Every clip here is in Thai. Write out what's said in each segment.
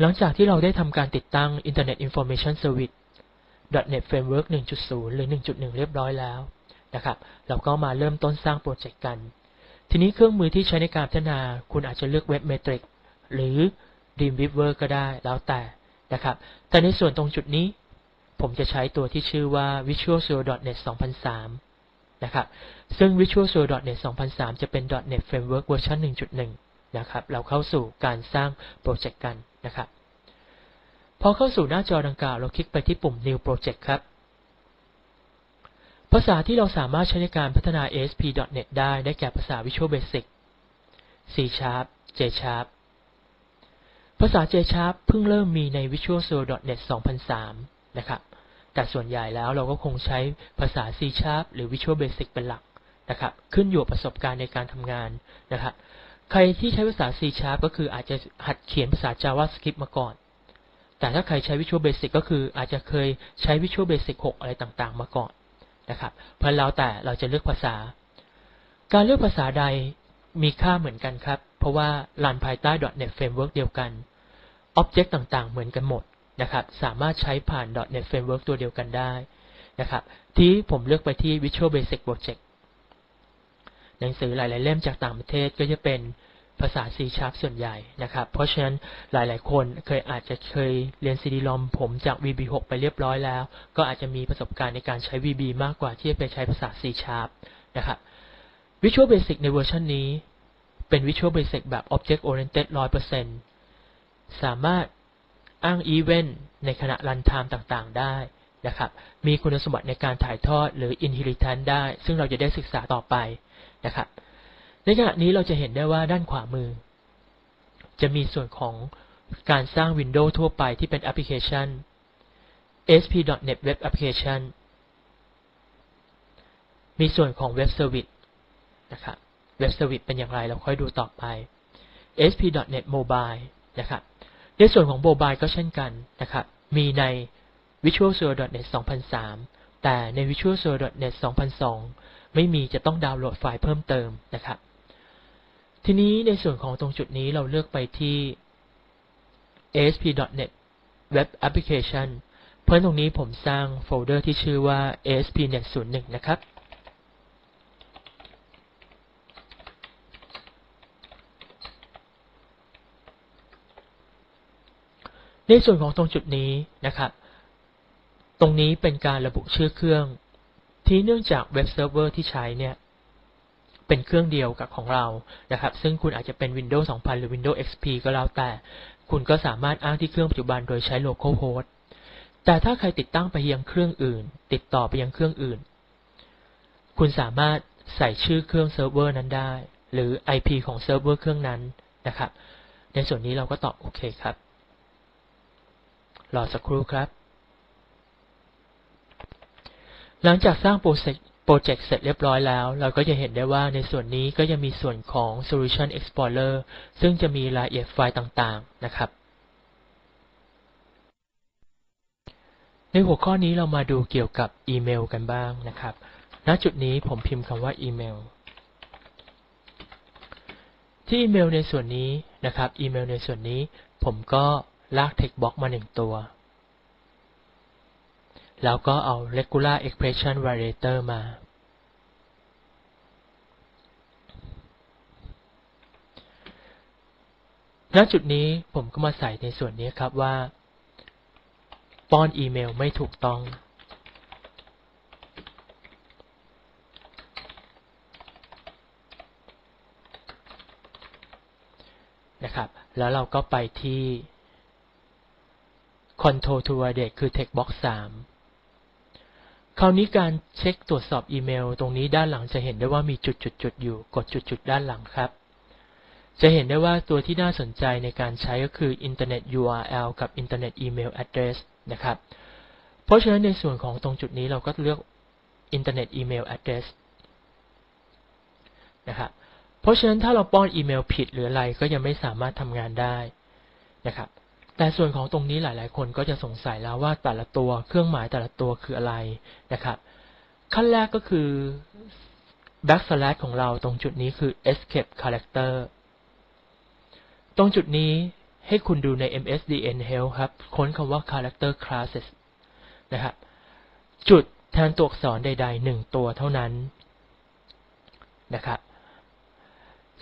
หลังจากที่เราได้ทำการติดตั้ง Internet Information Service .NET Framework 1.0 หรือ 1.1 เรียบร้อยแล้วนะครับเราก็มาเริ่มต้นสร้างโปรเจกต์กัน ทีนี้เครื่องมือที่ใช้ในการพัฒนาคุณอาจจะเลือก Web Metric หรือ Dreamweaver ก็ได้แล้วแต่นะครับแต่ในส่วนตรงจุดนี้ ผมจะใช้ตัวที่ชื่อว่า Visual Studio .NET 2003 นะครับซึ่ง Visual Studio .NET 2003 จะเป็น .NET Framework เวอร์ชัน1.1 นะครับเราเข้าสู่การสร้างโปรเจกต์กัน นะครับพอเข้าสู่หน้าจอดังกล่าว เราคลิกไปที่ปุ่ม New Project ครับ ภาษาที่เราสามารถใช้ในการพัฒนา ASP.NET ได้ได้แก่ภาษา Visual Basic C Sharp J Sharp ภาษา J Sharp เพิ่งเริ่มมีใน Visual Studio .NET 2003 นะครับ แต่ส่วนใหญ่แล้วเราก็คงใช้ภาษา C Sharp หรือ Visual Basic เป็นหลักนะครับ ขึ้นอยู่กับประสบการณ์ในการทำงานนะครับ ใครที่ใช้ภาษา C Sharp ก็คืออาจจะหัดเขียนภาษา JavaScript มาก่อน แต่ถ้าใครใช้ Visual Basic ก็คืออาจจะเคยใช้ Visual Basic 6 อะไรต่างๆ มาก่อนนะครับ เพราะแล้วแต่เราจะเลือกภาษา การเลือกภาษาใดมีค่าเหมือนกันครับ เพราะว่ารันภายใต้ .NET Framework เดียวกัน Object ต่างๆ เหมือนกันหมดนะครับ สามารถใช้ผ่าน .NET Framework ตัวเดียวกันได้นะครับ ที่ผมเลือกไปที่ Visual Basic Project หนังสือหลาย ๆ เล่มจากต่างประเทศก็จะเป็นภาษา C Sharp ส่วนใหญ่นะครับ เพราะฉะนั้นหลาย ๆ คนเคยอาจจะเคยเรียน CD-ROM ผมจาก VB6 ไปเรียบร้อยแล้ว ก็อาจจะมีประสบการณ์ในการใช้ VB มากกว่าที่จะไปใช้ภาษา C Sharp นะครับ Visual Basic ในเวอร์ชันนี้เป็น Visual Basic แบบ Object Oriented 100%สามารถอ้าง Event ในขณะ Runtime ต่าง ๆ ได้นะครับ มีคุณสมบัติในการถ่ายทอดหรือ Inheritance ได้ ซึ่งเราจะได้ศึกษาต่อไป นะครับในขณะนี้เราจะเห็นได้ว่าด้านขวามือ จะมีส่วนของการสร้าง Windows ทั่วไปที่เป็นแอปพลิเคชัน ASP.NET Web Application มีส่วนของ Web Service นะครับ Web Service เป็นอย่างไรเราค่อยดูต่อไป ASP.NET Mobile นะครับ ในส่วนของ Mobile ก็เช่นกันนะครับ มีใน Visual Studio .NET 2003 แต่ใน Visual Studio .NET 2002 ไม่มีจะต้องดาวน์โหลดไฟล์เพิ่มเติมนะครับ ทีนี้ในส่วนของตรงจุดนี้เราเลือกไปที่ ASP.NET Web Application เพราะตรงนี้ผมสร้างโฟลเดอร์ที่ชื่อว่า ASP.NET 01 นะครับในส่วนของตรงจุดนี้นะครับ ตรงนี้เป็นการระบุชื่อเครื่อง ที่เนื่องจากเว็บเซิร์ฟเวอร์ที่ใช้เนี่ยเป็นเครื่องเดียวกับของเรานะครับ ซึ่งคุณอาจจะเป็น Windows 2000 หรือ Windows XP ก็แล้วแต่ คุณก็สามารถอ้างที่เครื่องปัจจุบันโดยใช้ localhost แต่ถ้าใครติดตั้งไปยังเครื่องอื่น ติดต่อไปยังเครื่องอื่น คุณสามารถใส่ชื่อเครื่องเซิร์ฟเวอร์นั้นได้ หรือ IP ของเซิร์ฟเวอร์เครื่องนั้นนะครับ ในส่วนนี้เราก็ตอบโอเคครับ รอสักครู่ครับ หลังจากสร้างโปรเจกต์โปรเจกต์เสร็จเรียบร้อยแล้ว เราก็จะเห็นได้ว่าในส่วนนี้ก็ยังมีส่วนของ Solution Explorer ซึ่งจะมีรายละเอียดไฟล์ต่างๆ นะครับ ในหัวข้อนี้เรามาดูเกี่ยวกับอีเมลกันบ้างนะครับ ณ จุดนี้ผมพิมพ์คำว่าอีเมล ที่อีเมลในส่วนนี้นะครับ อีเมลในส่วนนี้ ผมก็ลาก text box มาหนึ่งตัว แล้วก็เอา regular expression variator มา ณ จุดนี้ผมก็มาใส่ในส่วนนี้ครับว่า ป้อนอีเมลไม่ถูกต้อง นะครับ แล้วเราก็ไปที่ control to validate คือ text box 3 คราวนี้การเช็คตรวจสอบอีเมล ตรงนี้ด้านหลังจะเห็นได้ว่ามีจุดๆอยู่ กดจุดๆด้านหลังครับ จะเห็นได้ว่าตัวที่น่าสนใจในการใช้ก็คือ Internet URL กับ Internet Email Address นะครับ เพราะฉะนั้นในส่วนของตรงจุดนี้เราก็เลือก Internet Email Address นะครับ เพราะฉะนั้นถ้าเราป้อนอีเมลผิดหรืออะไรก็ยังไม่สามารถทำงานได้นะครับ แต่ส่วนของตรงนี้หลาย ๆ คนก็จะสงสัยแล้วว่าแต่ละตัวเครื่องหมายแต่ละตัวคืออะไรนะครับ ขั้นแรกก็คือ backslash ของเราตรงจุดนี้คือ escape character ตรงจุดนี้ให้คุณดูใน MSDN Help ครับ ค้นคำว่า character classes นะครับ จุดแทนตัวอักษรใด ๆ หนึ่งตัวเท่านั้นนะครับ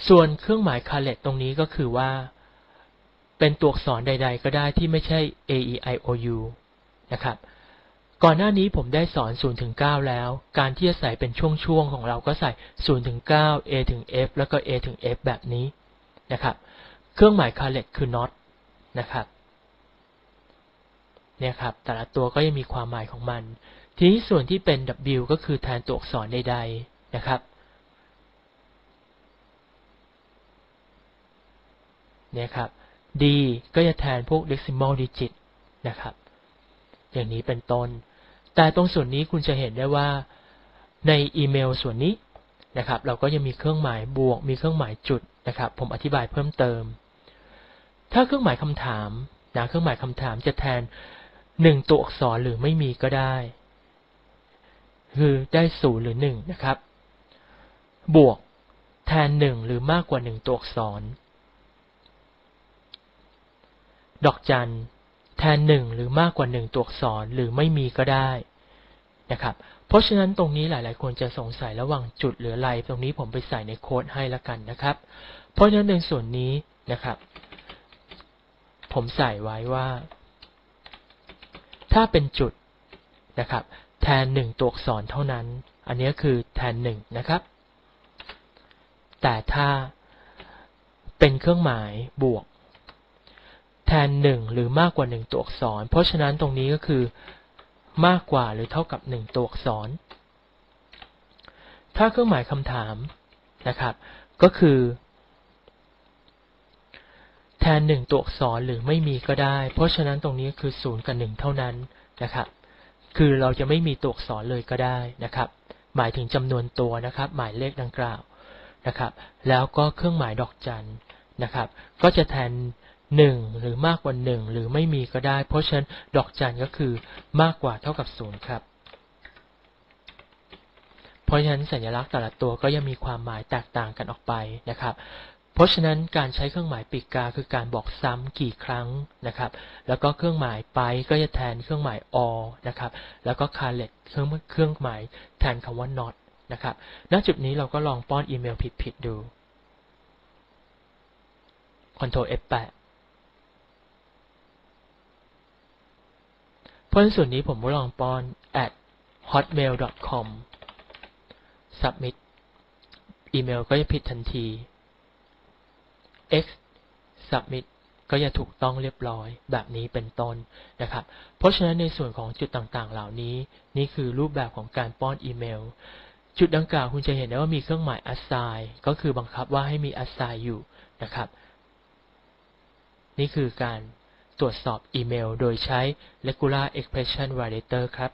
ส่วนเครื่องหมาย caret ตรงนี้ก็คือว่า เป็นตัวอักษรใด ๆ ก็ได้ที่ไม่ใช่ a e i o u นะครับ ก่อนหน้านี้ผมได้สอน0ถึง9แล้ว การที่จะใส่เป็นช่วงๆ ของเราก็ใส่0ถึง9 a ถึง f แล้วก็ a ถึง f แบบนี้นะครับ เครื่องหมาย caret คือ not นะครับเนี่ยครับ แต่ละตัวก็ยังมีความหมายของมัน ทีนี้ส่วนที่เป็น w ก็คือแทนตัวอักษรใด ๆ นะครับเนี่ยครับ d ก็จะแทนพวก decimal digit นะครับ อย่างนี้เป็นต้น แต่ตรงส่วนนี้คุณจะเห็นได้ว่าในอีเมลส่วนนี้นะครับ เราก็ยังมีเครื่องหมายบวก มีเครื่องหมายจุดนะครับ ผมอธิบายเพิ่มเติม ถ้าเครื่องหมายคำถามนะเครื่องหมายคำถามจะแทนหนึ่งตัวอักษรหรือไม่มีก็ได้ คือได้ศูนย์หรือหนึ่งนะครับ บวกแทนหนึ่งหรือมากกว่าหนึ่งตัวอักษร ดอกจันแทนหนึ่งหรือมากกว่าหนึ่งตัวอักษรหรือไม่มีก็ได้นะครับ เพราะฉะนั้นตรงนี้หลายๆ คนจะสงสัยระหว่างจุดหรืออะไรตรงนี้ผมไปใส่ในโค้ดให้ละกันนะครับ เพราะฉะนั้นในส่วนนี้นะครับ ผมใส่ไว้ว่า ถ้าเป็นจุดนะครับ แทนหนึ่งตัวอักษรเท่านั้น อันนี้คือแทนหนึ่งนะครับ แต่ถ้าเป็นเครื่องหมายบวก นหนึ่งหรือมากกว่าหนึ่งตัวอักษร เพราะฉะนั้นตรงนี้ก็คือมากกว่าหรือเท่ากับหนึ่งตัวอักษร ถ้าเครื่องหมายคำถามนะครับ ก็คือ แทนหนึ่งตัวอักษรหรือไม่มีก็ได้ เพราะฉะนั้นตรงนี้คือศูนย์กับหนึ่งเท่านั้นนะครับ คือเราจะไม่มีตัวอักษรเลยก็ได้นะครับ หมายถึงจำนวนตัวนะครับ หมายเลขดังกล่าวนะครับ แล้วก็เครื่องหมายดอกจันนะครับ ก็จะแทน หนึ่งหรือมากกว่าหนึ่งหรือไม่มีก็ได้ เพราะฉะนั้นดอกจันก็คือมากกว่าเท่ากับศูนย์ครับ เพราะฉะนั้นสัญลักษณ์แต่ละตัวก็ยังมีความหมายแตกต่างกันออกไปนะครับ เพราะฉะนั้นการใช้เครื่องหมายปีกกาคือการบอกซ้ำกี่ครั้งนะครับ แล้วก็เครื่องหมายไปก็จะแทนเครื่องหมาย or นะครับ แล้วก็ caret เครื่องเครื่องหมายแทนคำว่า not นะครับ ณ จุดนี้เราก็ลองป้อนอีเมลผิดๆดู Ctrl F8 เพราะฉะนั้นส่วนนี้ผมลองป้อน at hotmail.com submit อีเมลก็จะผิดทันที x submit ก็จะถูกต้องเรียบร้อยแบบนี้เป็นต้นนะครับ เพราะฉะนั้นในส่วนของจุดต่างๆ เหล่านี้ นี่คือรูปแบบของการป้อนอีเมล จุดดังกล่าวคุณจะเห็นได้ว่ามีเครื่องหมาย assign ก็คือบังคับว่าให้มี assign อยู่นะครับ นี่คือการ ตรวจสอบอีเมลโดยใช้ regular expression validator ครับ